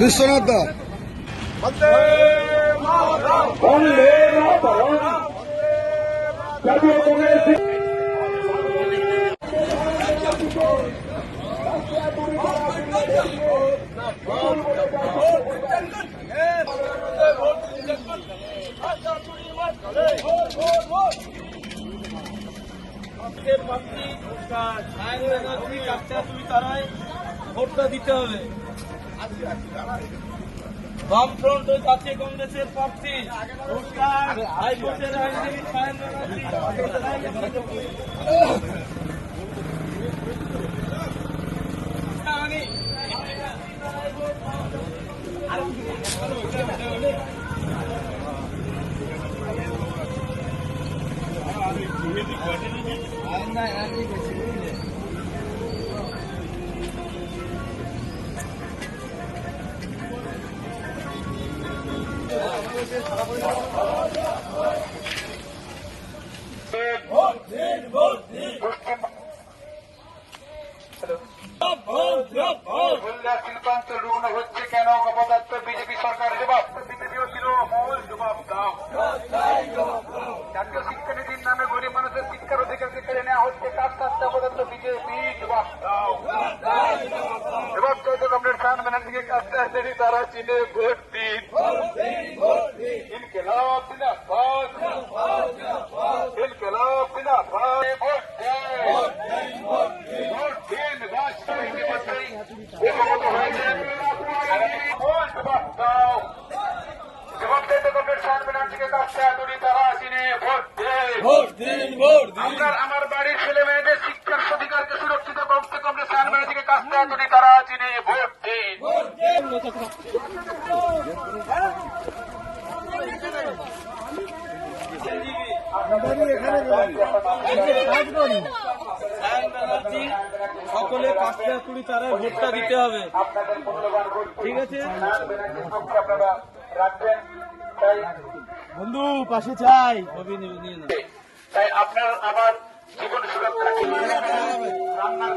বিশ্বনাথ তারাই ভোটটা দিতে হবে বামফ্রন্ট ও জাতীয় কংগ্রেসের প্রার্থী হাইকোর্টের আইনজীবী সায়ন ব্যানার্জি খুলনা শিল্পাঞ্চল রুগ্ন হচ্ছে কেন অপদার্থ বিজেপি সরকার জবাব বিজেপিও ছিল মূল জবাব দাও জাতীয় শিক্ষানীতির নামে গরিব মানুষের শিক্ষার অধিকারকে কেড়ে নেওয়া হচ্ছে কার কাজটা অপদার্থ বিজেপি জবাব দাও জবাব চাইতে কমরেড খান ব্যানার্জিকে কাজটা আসেনি তারা চিনে ভোট আমার বাড়ির ছেলে মেয়েদের শিক্ষার অধিকারকে সুরক্ষিত করতে কংগ্রেস আন্দোলনের দিকে কাজটা যদি তারা চিনে ভোট দিন ব্যানার্জি সকলে কাকচা কুড়ি তারাই ভোটটা দিতে হবে। ঠিক আছে? আপনারা রাখবেন। তাই বন্ধু পাশে চাই। ছবি নিয়ে না তাই আপনার আবার জীবন সুরক্ষা। রান্নার